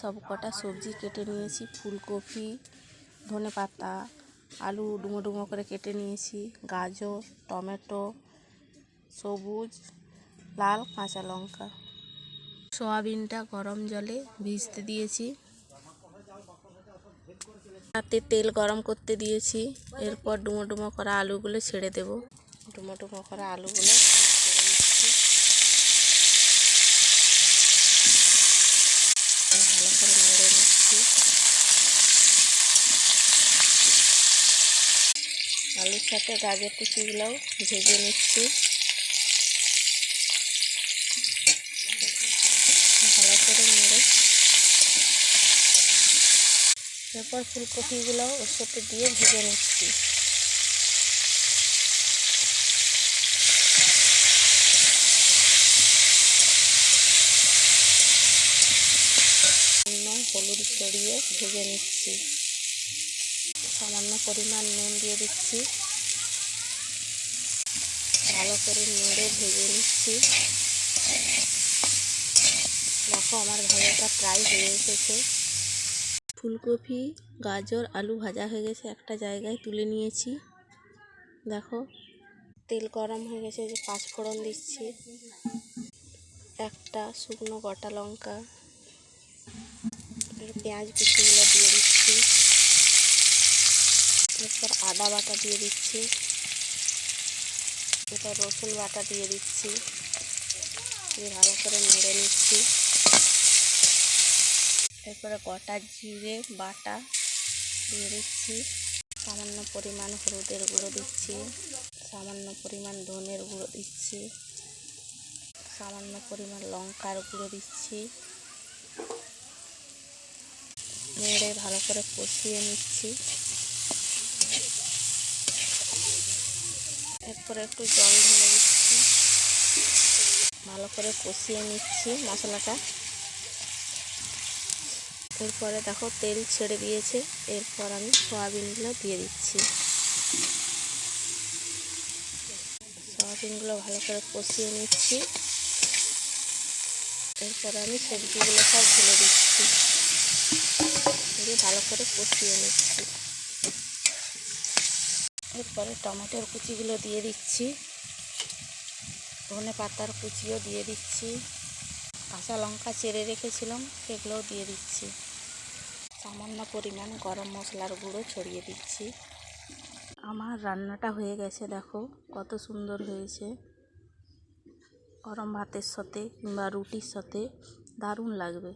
সব কটা সবজি কেটে নিয়েছি, ফুলকপি, ধনে পাতা, আলু ডুমো ডুমো করে কেটে নিয়েছি, গাজর, টমেটো, সবুজ, লাল, কাঁচা লঙ্কা। সয়াবিনটা গরম জলে ভিজতে দিয়েছি। তাতে তেল গরম করতে দিয়েছি। এরপর ডুমো ডুমো করা আলুগুলো ছেড়ে দেব। ডুমো ডুমো করা আলুগুলো ছেড়ে দিচ্ছি ভালো করে নিচ্ছি আলুর সাথে গাজর কুচিগুলোও ভেজে নিচ্ছি। ভালো করে নেড়ে। এরপর ফুলকপিগুলোও ওর সাথে দিয়ে ভেজে নিচ্ছি। নুন, হলুদ ছড়িয়ে ভেজে নিচ্ছি। সামান্য পরিমাণ নুন দিয়ে দিচ্ছি। ভালো করে নেড়ে ভেজে নিচ্ছি। দেখো আমার ভাজাটা প্রায় হয়ে এসেছে। ফুলকপি, গাজর, আলু ভাজা হয়ে গেছে, একটা জায়গায় তুলে নিয়েছি। দেখো, তেল গরম হয়ে গেছে যে পাঁচ ফোড়ন দিচ্ছি। একটা শুকনো গোটা লঙ্কা। পেঁয়াজ কুচিগুলো দিয়ে দিচ্ছি। এরপর আদা বাটা দিয়ে দিচ্ছি। এরপর রসুন বাটা দিয়ে দিচ্ছি। দিয়ে ভালো করে নেড়ে নিচ্ছি। এরপরে গোটা জিরে বাটা দিয়ে দিচ্ছি। সামান্য পরিমাণ হলুদের গুঁড়ো দিচ্ছি। সামান্য পরিমাণ ধনের গুঁড়ো দিচ্ছি। সামান্য পরিমাণ লঙ্কার গুঁড়ো দিচ্ছি। নেড়ে ভালো করে কষিয়ে নিচ্ছি। এরপরে একটু জল ঢেলে দিচ্ছি। ভালো করে কষিয়ে নিচ্ছি মশলাটা। এরপরে দেখো তেল ছেড়ে দিয়েছে। এরপর আমি সয়াবিনগুলো দিয়ে দিচ্ছি। সয়াবিনগুলো ভালো করে কষিয়ে নিচ্ছি। এরপর আমি সবজিগুলো সব ঢেলে দিচ্ছি। দিয়ে ভালো করে কষিয়ে নিচ্ছি। এরপরে টমেটোর কুচিগুলো দিয়ে দিচ্ছি। ধনে পাতার কুচিও দিয়ে দিচ্ছি। কাঁচা লঙ্কা চেড়ে রেখেছিলাম, সেগুলোও দিয়ে দিচ্ছি। সামান্য পরিমাণ গরম মশলার গুঁড়ো ছড়িয়ে দিচ্ছি। আমার রান্নাটা হয়ে গেছে, দেখো কত সুন্দর হয়েছে। গরম ভাতের সাথে কিংবা রুটির সাথে দারুণ লাগবে।